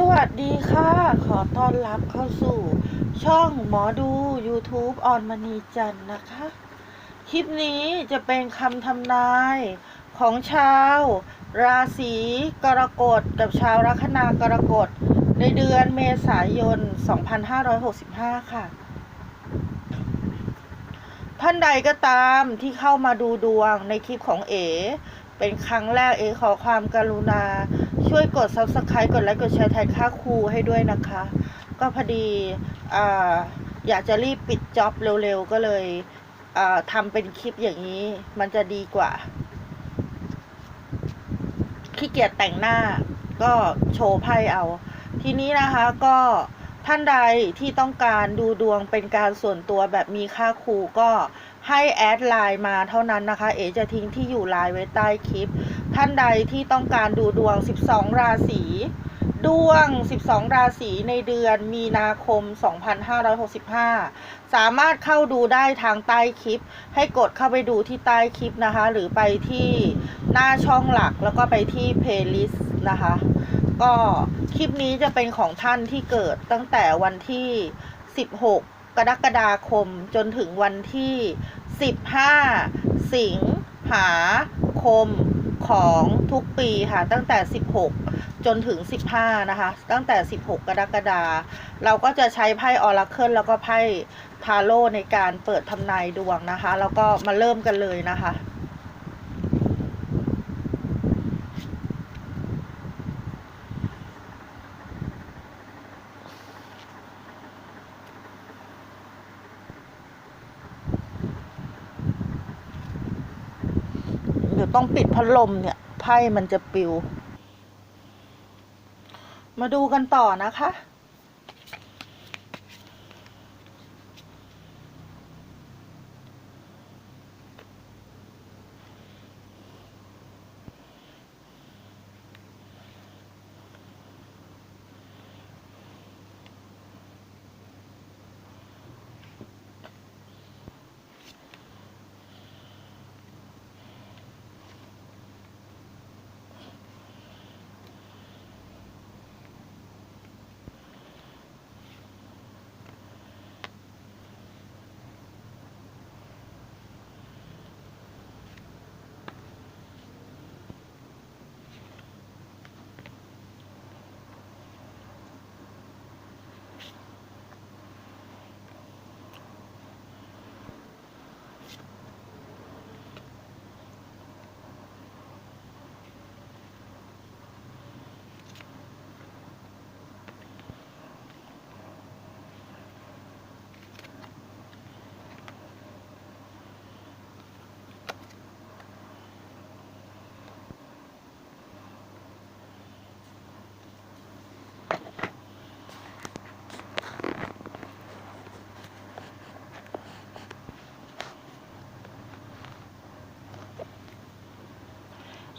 สวัสดีค่ะ ขอต้อนรับเข้าสู่ ช่องหมอดู YouTube ออนมณีจันนะคะ คลิปนี้จะเป็นคำทำนายของชาว ราศีกรกฎกับชาวลัคนากรกฎ ในเดือนเมษายน 2565 ค่ะ ท่านใดก็ตามที่เข้ามาดูดวงในคลิปของเอเป็นครั้งแรกเอขอความกรุณา ช่วยกด subscribe กดไลค์กดแชร์แทนค่าครูให้ด้วยนะคะ ก็พอดีออยากจะรีบปิดจ็อบเร็วๆ ก็เลยทำเป็นคลิปอย่างนี้ มันจะดีกว่าขี้เกียจแต่งหน้าก็โชว์ไพ่เอา ทีนี้นะคะก็ท่านใดที่ต้องการดูดวงเป็นการส่วนตัวแบบมีค่าครูก็ให้แอดไลน์มาเท่านั้นนะคะ เอจะทิ้งที่อยู่ไลน์ไว้ใต้คลิป ท่านใดที่ต้องการดูดวง 12 ราศี ดวง 12 ราศีในเดือนมีนาคม 2565 สามารถเข้าดูได้ทางใต้คลิป ให้กดเข้าไปดูที่ใต้คลิปนะคะ หรือไปที่หน้าช่องหลักแล้วก็ไปที่เพลย์ลิสต์นะคะ ก็คลิปนี้จะเป็นของท่านที่เกิดตั้งแต่วันที่ 16 กรกฎาคมจนถึงวันที่ 15 สิงหาคม ของทุกปีค่ะ ตั้งแต่ 16 จนถึง 15 นะคะ ตั้งแต่ 16 กรกฎาเราก็จะใช้ไพ่ออราเคิลแล้วก็ไพ่ทาโร่ในการเปิดทำนายดวงนะคะ แล้วก็มาเริ่มกันเลยนะคะ ต้องปิดพัดลมเนี่ยไพ่มันจะปิว มาดูกันต่อนะคะ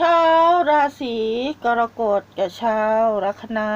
ชาวราศีกรกฎกับชาวลัคนา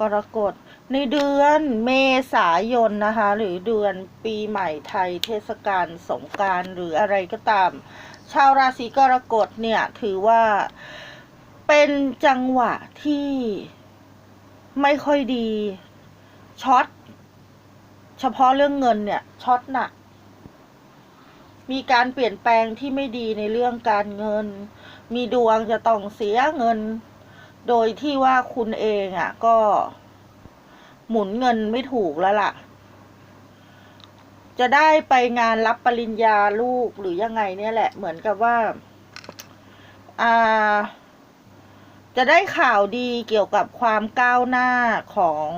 กรกฎในเดือนเมษายนนะคะ หรือเดือนปีใหม่ไทยเทศกาลสงการ หรืออะไรก็ตาม ชาวราศีกรกฎเนี่ยถือว่าเป็นจังหวะที่ไม่ค่อยดีช็อตเฉพาะเรื่องเงินเนี่ยช็อตหนักมีการเปลี่ยนแปลงที่ไม่ดีในเรื่องการเงิน มีดวงจะต้องเสียเงิน โดยที่ว่าคุณเองอะ่ะ ก็ หมุนเงินไม่ถูกแล้วล่ะ จะได้ไปงานรับปริญญาลูกหรือยังไงเนี่ยแหละ เหมือนกับว่า อ่า จะได้ข่าวดีเกี่ยวกับความก้าวหน้าของ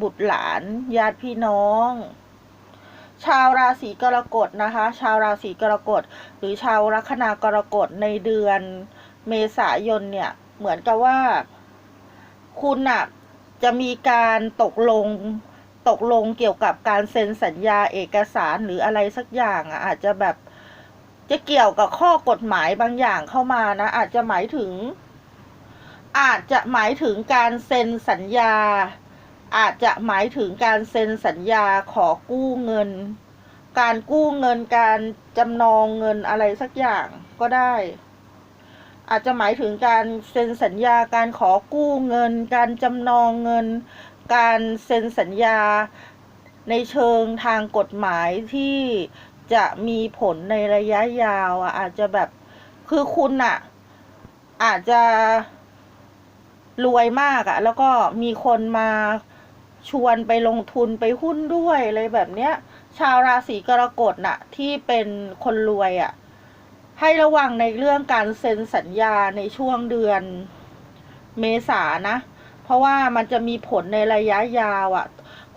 บุตรหลานญาติพี่น้อง ชาวราศีกรกฎนะคะ ชาวราศีกรกฎหรือชาวลัคนากรกฎในเดือนเมษายนเนี่ยเหมือนกับว่า คุณน่ะจะมีการตกลงตกลงเกี่ยวกับการเซ็นสัญญาเอกสารหรืออะไรสักอย่างอะอาจจะแบบจะเกี่ยวกับข้อกฎหมายบางอย่างเข้ามานะ อาจจะหมายถึง อาจจะหมายถึงการเซ็นสัญญา อาจจะหมายถึงการเซ็นสัญญาขอกู้เงิน การกู้เงินการจำนองเงินอะไรสักอย่างก็ได้ อาจจะหมายถึงการเซ็นสัญญาการขอกู้เงิน การจำนองเงิน การเซ็นสัญญาในเชิงทางกฎหมายที่จะมีผลในระยะยาวอะอาจจะแบบคือคุณอะอาจจะรวยมากอะแล้วก็มีคนมา ชวนไปลงทุนไปหุ้นด้วยอะไรแบบเนี้ย ชาวราศีกรกฎน่ะ ที่เป็นคนรวยอะให้ระวังในเรื่องการเซ็นสัญญาในช่วงเดือนเมษานะ เพราะว่ามันจะมีผลในระยะยาวอะ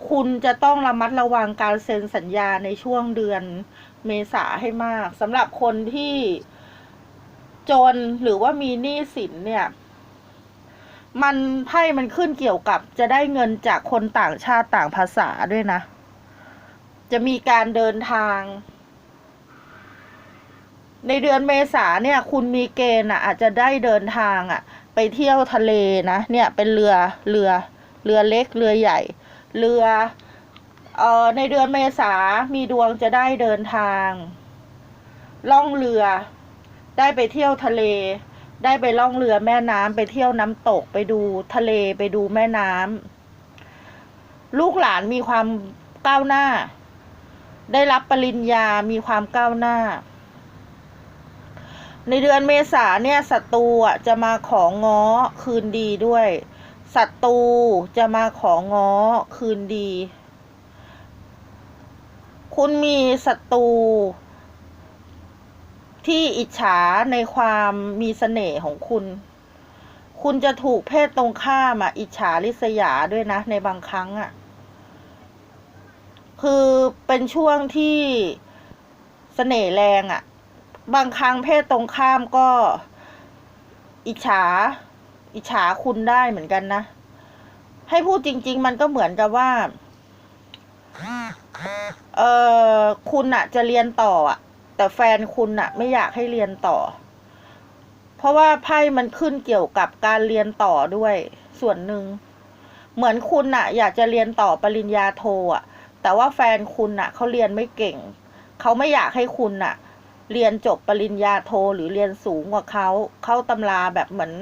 คุณจะต้องระมัดระวังการเซ็นสัญญาในช่วงเดือนเมษาให้มากสำหรับคนที่จนหรือว่ามีหนี้สินเนี่ย มันไพ่มันขึ้นเกี่ยวกับ จะได้เงินจากคนต่างชาติต่างภาษาด้วยนะ จะมีการเดินทาง ในเดือนเมษาเนี่ย คุณมีเกณฑ์อะ อาจจะได้เดินทางอะ ไปเที่ยวทะเลนะ เนี่ยเป็นเรือเรือ เรือเล็กเรือใหญ่ เรือเอ่อในเดือนเมษามีดวงจะได้เดินทาง ล่องเรือ ได้ไปเที่ยวทะเล ได้ไปล่องเรือแม่น้ำไปเที่ยวน้ำตกไปดูทะเลไปดูแม่น้ำลูกหลานมีความก้าวหน้า ได้รับปริญญามีความก้าวหน้า ในเดือนเมษาเนี่ยศัตรูจะมาของง้อคืนดีด้วยศัตรูจะมาของง้อคืนดี คุณมีศัตรู ที่อิจฉาในความมีเสน่ห์ของคุณ คุณจะถูกเพศตรงข้ามอะ อิจฉาริษยาด้วยนะ ในบางครั้งอะ คือเป็นช่วงที่เสน่ห์แรงอะ บางครั้งเพศตรงข้ามก็ อิจฉา อิจฉาคุณได้เหมือนกันนะ ให้พูดจริง ๆ มันก็เหมือนกับว่า เออคุณอะจะเรียนต่ออะ แต่แฟนคุณอะไม่อยากให้เรียนต่อ เพราะว่าไพ่มันขึ้นเกี่ยวกับการเรียนต่อด้วยส่วนหนึ่ง เหมือนคุณอะอยากจะเรียนต่อปริญญาโทอะแต่ว่าแฟนคุณอะเขาเรียนไม่เก่ง เขาไม่อยากให้คุณอะเรียนจบปริญญาโทหรือเรียนสูงกว่าเขาเข้าตำราแบบเหมือน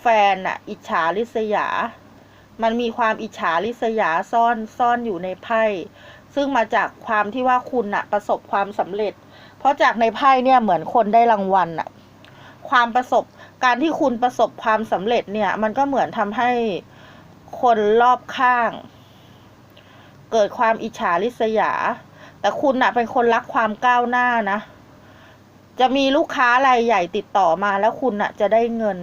แฟนอะอิจฉาริษยา มันมีความอิจฉาริษยาซ่อนซ่อนอยู่ในไพ่ซึ่งมาจากความที่ว่าคุณอะประสบความสำเร็จ เพราะจากในไพ่เนี่ยเหมือนคนได้รางวัลอะความประสบการที่คุณประสบความสำเร็จเนี่ย มันก็เหมือนทำให้คนรอบข้าง เกิดความอิจฉาริษยา แต่คุณอะเป็นคนรักความก้าวหน้านะ จะมีลูกค้ารายใหญ่ติดต่อมาแล้วคุณอะจะได้เงิน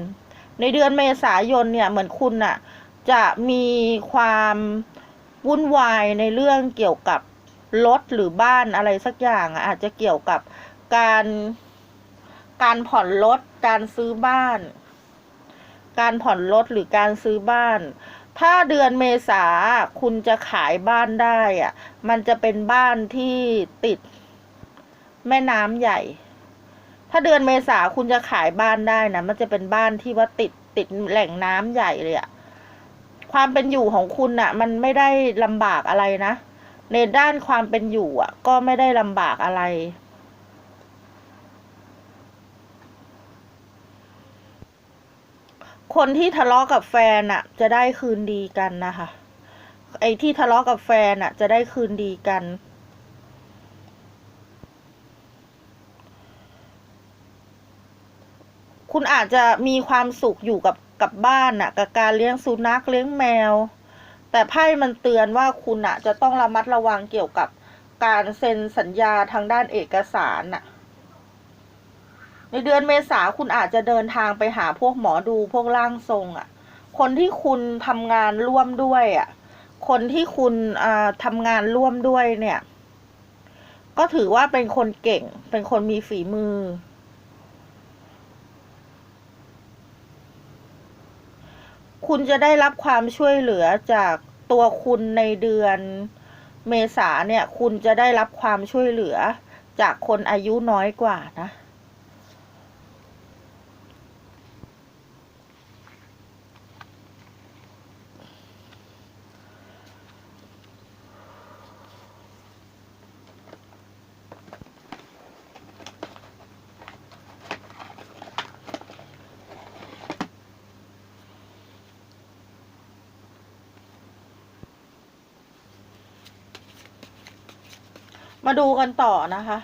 ในเดือนเมษายนเนี่ยเหมือนคุณอะจะมีความวุ่นวายในเรื่องเกี่ยวกับ รถหรือบ้านอะไรสักอย่างอาจจะเกี่ยวกับการการผ่อนรถการซื้อบ้าน การผ่อนรถหรือการซื้อบ้าน ถ้าเดือนเมษาคุณจะขายบ้านได้อะมันจะเป็นบ้านที่ติดแม่น้ำใหญ่ ถ้าเดือนเมษาคุณจะขายบ้านได้นะ มันจะเป็นบ้านที่ว่าติดติดแหล่งน้ำใหญ่เลยอะความเป็นอยู่ของคุณอะมันไม่ได้ลำบากอะไรนะ ในด้านความเป็นอยู่อะ ก็ไม่ได้ลำบากอะไร คนที่ทะเลาะกับแฟนอะ จะได้คืนดีกันนะคะ ไอ้ที่ทะเลาะกับแฟนอะ จะได้คืนดีกันคุณอาจจะมีความสุขอยู่กับกับบ้านน่ะ กับการเลี้ยงสุนัขเลี้ยงแมว แต่ไพ่มันเตือนว่าคุณอะจะต้องระมัดระวังเกี่ยวกับการเซ็นสัญญาทางด้านเอกสารน่ะ ในเดือนเมษาคุณอาจจะเดินทางไปหาพวกหมอดูพวกร่างทรงอะคนที่คุณทำงานร่วมด้วยอะ คนที่คุณอ่าทำงานร่วมด้วยเนี่ย ก็ถือว่าเป็นคนเก่ง เป็นคนมีฝีมือ คุณจะได้รับความช่วยเหลือจากตัวคุณในเดือนเมษาเนี่ย คุณจะได้รับความช่วยเหลือจากคนอายุน้อยกว่านะ มาดูกันต่อนะคะ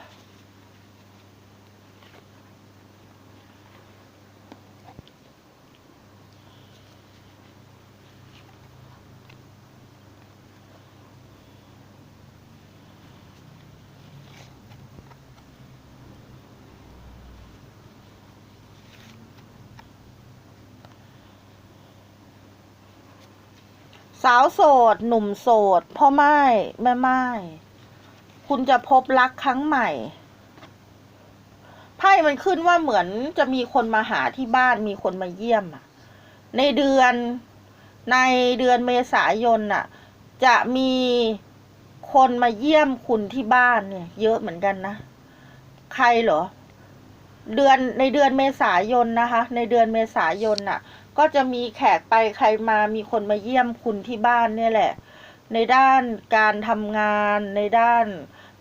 สาวโสด หนุ่มโสด พ่อไม้แม่ไม้ คุณจะพบรักครั้งใหม่ ไพ่มันขึ้นว่าเหมือนจะมีคนมาหาที่บ้านมีคนมาเยี่ยมในเดือนในเดือนเมษายนน่ะ จะมีคนมาเยี่ยมคุณที่บ้านเนี่ย เยอะเหมือนกันนะ ใครเหรอ เดือนในเดือนเมษายนนะคะ ในเดือนเมษายนน่ะ ก็จะมีแขกไปใครมามีคนมาเยี่ยมคุณที่บ้านเนี่ยแหละ ในด้านการทำงานในด้าน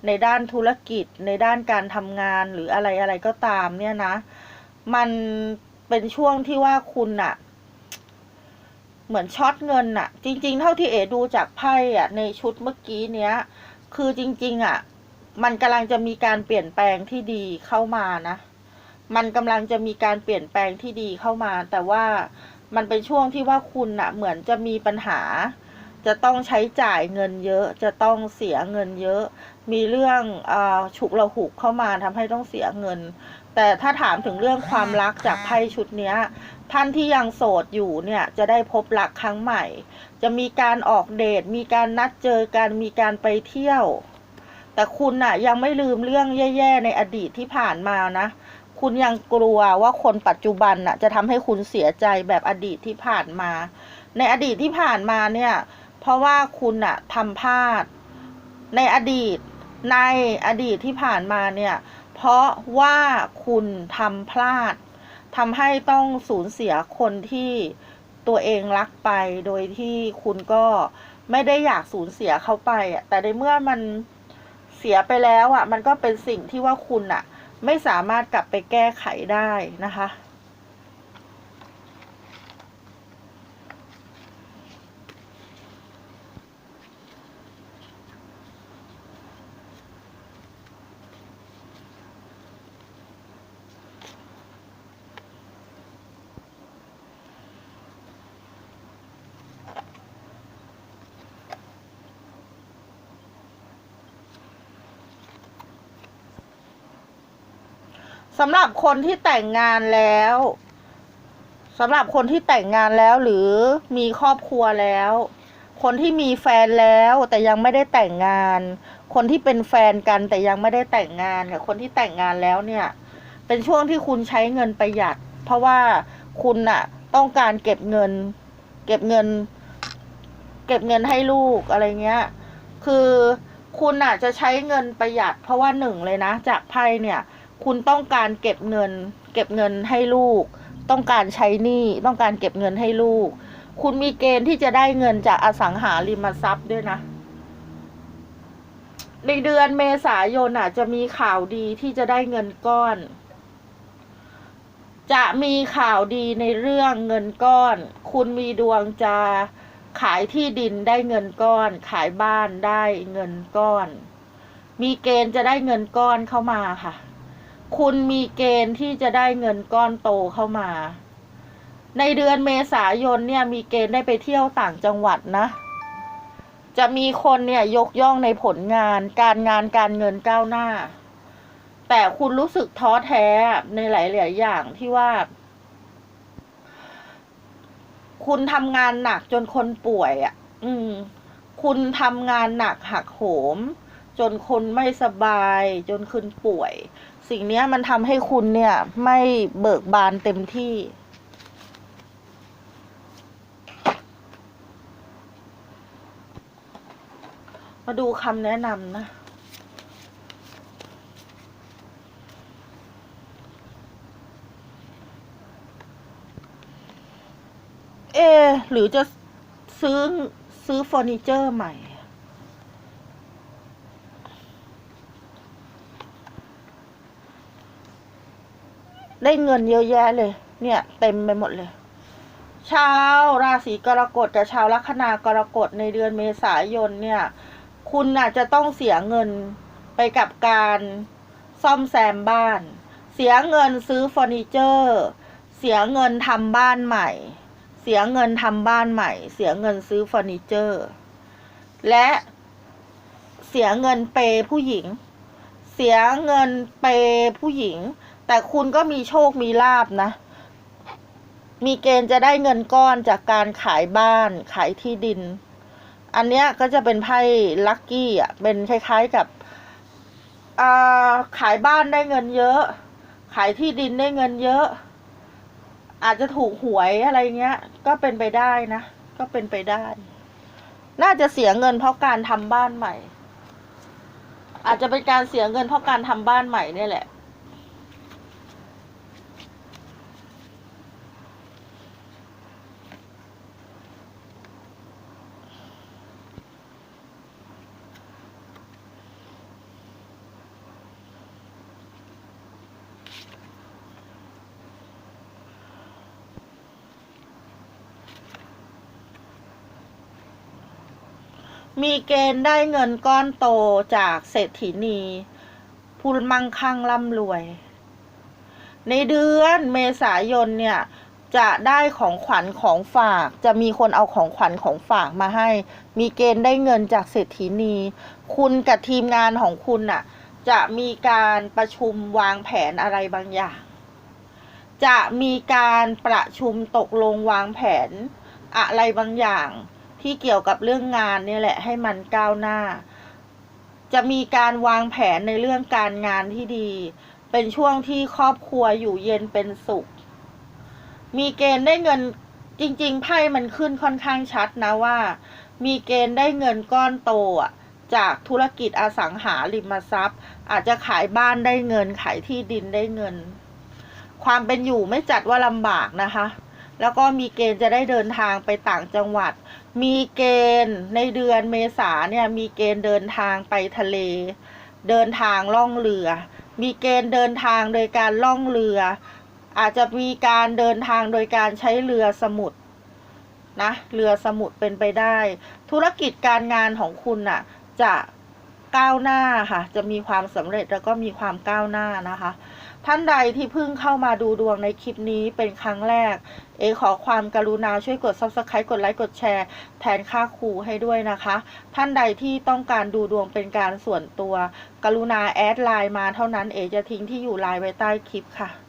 ในด้านธุรกิจ ในด้านการทำงานหรืออะไรอะไรก็ตามเนี่ยนะ มันเป็นช่วงที่ว่าคุณอะเหมือนช็อตเงินอะจริง ๆ เท่าที่เอดูจากไพ่อะในชุดเมื่อกี้เนี้ย คือจริง ๆอะมันกำลังจะมีการเปลี่ยนแปลงที่ดีเข้ามานะ มันกำลังจะมีการเปลี่ยนแปลงที่ดีเข้ามา แต่ว่ามันเป็นช่วงที่ว่าคุณอะเหมือนจะมีปัญหา จะต้องใช้จ่ายเงินเยอะ จะต้องเสียเงินเยอะ มีเรื่องอาฉุกระหุกเข้ามาทำให้ต้องเสียเงิน แต่ถ้าถามถึงเรื่องความรักจากไพ่ชุดเนี้ยท่านที่ยังโสดอยู่เนี่ยจะได้พบรักครั้งใหม่ จะมีการออกเดท มีการนัดเจอกัน มีการไปเที่ยว แต่คุณน่ะยังไม่ลืมเรื่องแย่ๆในอดีตที่ผ่านมานะ คุณยังกลัวว่าคนปัจจุบันน่ะจะทำให้คุณเสียใจแบบอดีตที่ผ่านมา ในอดีตที่ผ่านมาเนี่ย เพราะว่าคุณน่ะทำพลาด ในอดีตในอดีตที่ผ่านมาเนี่ย เพราะว่าคุณทำพลาดทำให้ต้องสูญเสียคนที่ตัวเองรักไป โดยที่คุณก็ไม่ได้อยากสูญเสียเขาไปอะแต่ในเมื่อมันเสียไปแล้วอะมันก็เป็นสิ่งที่ว่าคุณอะไม่สามารถกลับไปแก้ไขได้นะคะำหรับคนที่แต่งงานแล้วสำหรับคนที่แต่งงานแล้วหรือมีครอบครัวแล้ว คนที่มีแฟนแล้วแต่ยังไม่ได้แต่งงาน คนที่เป็นแฟนกันแต่ยังไม่ได้แต่งงานกับคนที่แต่งงานแล้วเนี่ย เป็นช่วงที่คุณใช้เงินประหยัด เพราะว่าคุณน่ะต้องการเก็บเงิน เก็บเงิน เก็บเงินให้ลูกอะไรเงี้ย คือคุณน่ะจะใช้เงินประหยัด เพราะว่าหนึ่งเลยนะ จากไพ่เนี่ย คุณต้องการเก็บเงิน เก็บเงินให้ลูก ต้องการใช้หนี้ต้องการเก็บเงินให้ลูก คุณมีเกณฑ์ที่จะได้เงินจากอสังหาริมทรัพย์ด้วยนะ ในเดือนเมษายนอะ จะมีข่าวดีที่จะได้เงินก้อน จะมีข่าวดีในเรื่องเงินก้อน คุณมีดวงจะขายที่ดินได้เงินก้อน ขายบ้านได้เงินก้อน มีเกณฑ์จะได้เงินก้อนเข้ามาค่ะ คุณมีเกณฑ์ที่จะได้เงินก้อนโตเข้ามา ในเดือนเมษายนเนี่ยมีเกณฑ์ได้ไปเที่ยวต่างจังหวัดนะ จะมีคนเนี่ยยกย่องในผลงาน การงานการเงินก้าวหน้า แต่คุณรู้สึกท้อแท้ในหลายๆอย่างที่ว่า คุณทำงานหนักจนคนป่วยอะ อืม คุณทำงานหนักหักโหมจนคนไม่สบายจนคุณป่วย สิ่งนี้มันทำให้คุณเนี่ย ไม่เบิกบานเต็มที่ มาดูคำแนะนำนะเอะหรือจะซื้อซื้อเฟอร์นิเจอร์ใหม่ ได้เงินเยอะแยะเลย เนี่ย เต็มไปหมดเลย ชาวราศีกรกฎกับชาวลัคนากรกฎในเดือนเมษายนเนี่ย คุณน่ะจะต้องเสียเงินไปกับการซ่อมแซมบ้าน เสียเงินซื้อเฟอร์นิเจอร์ เสียเงินทำบ้านใหม่ เสียเงินทำบ้านใหม่ เสียเงินซื้อเฟอร์นิเจอร์ และเสียเงินเปย์ผู้หญิง เสียเงินเปย์ผู้หญิง แต่คุณก็มีโชคมีลาบนะ มีเกณฑ์จะได้เงินก้อนจากการขายบ้าน ขายที่ดิน อันเนี้ยก็จะเป็นไพ่ลัคกี้อะ เป็นคล้ายๆกับอ่าขายบ้านได้เงินเยอะ ขายที่ดินได้เงินเยอะ อาจจะถูกหวยอะไรเงี้ย ก็เป็นไปได้นะ ก็เป็นไปได้ น่าจะเสียเงินเพราะการทำบ้านใหม่ อาจจะเป็นการเสียเงินเพราะการทำบ้านใหม่เนี่ยแหละ มีเกณฑ์ได้เงินก้อนโตจากเศรษฐีนี ผู้มั่งคั่งร่ำรวย ในเดือนเมษายนเนี่ยจะได้ของขวัญของฝาก จะมีคนเอาของขวัญของฝากมาให้ มีเกณฑ์ได้เงินจากเศรษฐีนี คุณกับทีมงานของคุณน่ะ จะมีการประชุมวางแผนอะไรบางอย่าง จะมีการประชุมตกลงวางแผนอะไรบางอย่าง ที่เกี่ยวกับเรื่องงานเนี่ยแหละให้มันก้าวหน้า จะมีการวางแผนในเรื่องการงานที่ดี เป็นช่วงที่ครอบครัวอยู่เย็นเป็นสุข มีเกณฑ์ได้เงินจริงๆไพ่มันขึ้นค่อนข้างชัดนะว่า มีเกณฑ์ได้เงินก้อนโตอะจากธุรกิจอสังหาริมทรัพย์ อาจจะขายบ้านได้เงิน ขายที่ดินได้เงิน ความเป็นอยู่ไม่จัดว่าลำบากนะคะ แล้วก็มีเกณฑ์จะได้เดินทางไปต่างจังหวัด มีเกณฑ์ในเดือนเมษาเนี่ยมีเกณฑ์เดินทางไปทะเล เดินทางล่องเรือ มีเกณฑ์เดินทางโดยการล่องเรือ อาจจะมีการเดินทางโดยการใช้เรือสมุทรนะเรือสมุทรเป็นไปได้ ธุรกิจการงานของคุณน่ะจะก้าวหน้าค่ะ จะมีความสำเร็จแล้วก็มีความก้าวหน้านะคะ ท่านใดที่เพิ่งเข้ามาดูดวงในคลิปนี้เป็นครั้งแรก เอขอความกรุณาช่วยกด subscribe กดไลค์กดแชร์ แทนค่าครูให้ด้วยนะคะ ท่านใดที่ต้องการดูดวงเป็นการส่วนตัว กรุณาแอดไลน์มาเท่านั้นเอจะทิ้งที่อยู่ไลน์ไว้ใต้คลิปค่ะ